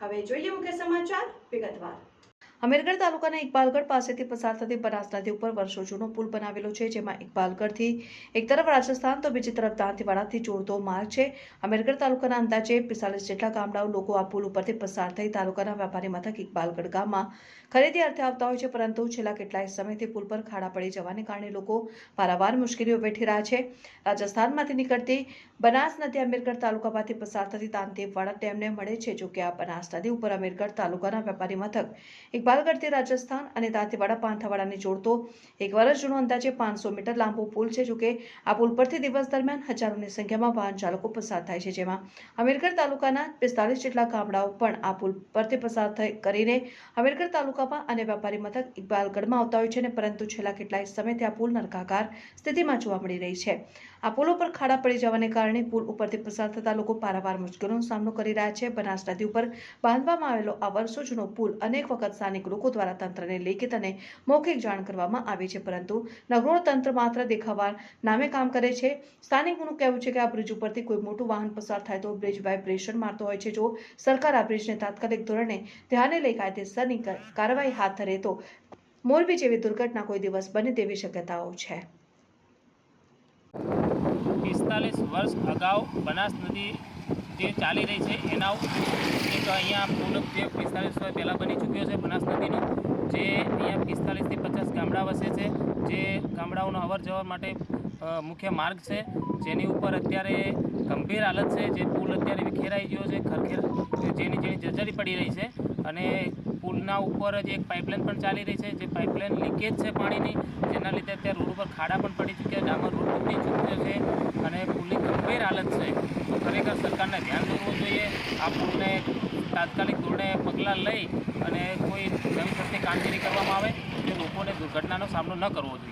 હવે જોઈએ મુખ્ય સમાચાર વિગતવાર. અમીરગઢ તાલુકાના ઇકબાલગઢ પાસેથી પસાર થતી બનાસ ઉપર વર્ષો જૂનો પુલ બનાવેલો છે, જેમાં ઇકબાલગઢથી એક તરફ રાજસ્થાન તો બીજી તરફ દાંતીવાડાથી જોડતો માર્ગ છે. અમીરગઢ તાલુકાના અંદાજે પિસ્તાલીસ જેટલા ગામડાઓ લોકો આ પુલ ઉપરથી પસાર થઈ તાલુકાના વેપારી મથક ઇકબાલગઢ ગામમાં ખરીદી અર્થે આવતા હોય છે, પરંતુ છેલ્લા કેટલાય સમયથી પુલ પર ખાડા પડી જવાને કારણે લોકો પારાવાર મુશ્કેલીઓ વેઠી રહ્યા છે. રાજસ્થાનમાંથી નીકળતી બનાસ નદી અમીરગઢ તાલુકામાંથી પસાર થતી દાંતીવાડા ડેમને મળે છે, જોકે આ બનાસ નદી ઉપર અમીરગઢ તાલુકાના વેપારી મથક ઇકબાલગઢથી રાજસ્થાન અને દાંતીવાડા, પાંથાવાડાને જોડતો એક વર્ષ જૂનો અંદાજે પાંચસો મીટર લાંબો પુલ છે, જોકે આ પુલ પરથી દિવસ દરમિયાન હજારોની સંખ્યામાં વાહન ચાલકો પસાર થાય છે. જેમાં અમીરગઢ તાલુકાના પિસ્તાલીસ જેટલા ગામડાઓ પણ આ પુલ પરથી પસાર થઈ કરીને અમીરગઢ તાલુકામાં અને વેપારી મથક ઇકબાલગઢમાં આવતા હોય છે ને, પરંતુ છેલ્લા કેટલાય સમયથી આ પુલ નરકાકાર સ્થિતિમાં જોવા મળી રહી છે. આ પુલ ઉપર ખાડા પડી જવાને કારણે પુલ ઉપરથી પસાર થતા લોકો પારાવાર મુશ્કેલીનો સામનો કરી રહ્યા છે. બનાસ નદી ઉપર બાંધવામાં આવેલો આ વર્ષો જૂનો પુલ અનેક વખત સ્થાનિક લોકો દ્વારા તંત્રને લેખિત અને મૌખિક જાણ કરવામાં આવી છે. પરંતુ નગરોળ તંત્ર માત્ર દેખાવા નામે કામ કરે છે. સ્થાનિકોનું કહેવું છે કે આ બ્રિજ ઉપરથી કોઈ મોટું વાહન પસાર થાય તો બ્રિજ વાઇબ્રેશન મારતો હોય છે. જો સરકાર આ બ્રિજને તાત્કાલિક ધોરણે ધ્યાને લઈ કાયદેસરની કાર્યવાહી હાથ ધરે તો મોરબી જેવી દુર્ઘટના કોઈ દિવસ બને તેવી શક્યતાઓ છે. પિસ્તાલીસ વર્ષ અગાઉ બનાસ નદી જે ચાલી રહી છે, એના એક અહીંયા પુલ જે પિસ્તાલીસ વર્ષ પહેલાં બની ચૂક્યો છે બનાસ નદીનો, જે અહીંયા પિસ્તાલીસથી પચાસ ગામડા વસે છે, જે ગામડાઓનો અવર જવર માટે મુખ્ય માર્ગ છે. જેની ઉપર અત્યારે ગંભીર હાલત છે, જે પુલ અત્યારે વિખેરાઈ ગયો છે, ખરખેર, જેની જેની જર્જરી પડી રહી છે. અને પુલના ઉપર જ એક પાઇપલાઇન પણ ચાલી રહી છે. જે પાઇપલાઇન લીકેજ છે પાણીની, જેના લીધે અત્યારે રોડ ઉપર ખાડા પણ પડી ચૂક્યા ડામર રોડ તૂટી ચૂક્યો છે અને પુલની ગંભીર હાલત છે. ખરેખર સરકારને ધ્યાન દોરવું જોઈએ. આ પુલને તાત્કાલિક ધોરણે પગલાં લઈ અને કોઈ નવી પ્રત્યે કામગીરી કરવામાં આવે જે લોકોને દુર્ઘટનાનો સામનો ન કરવો જોઈએ.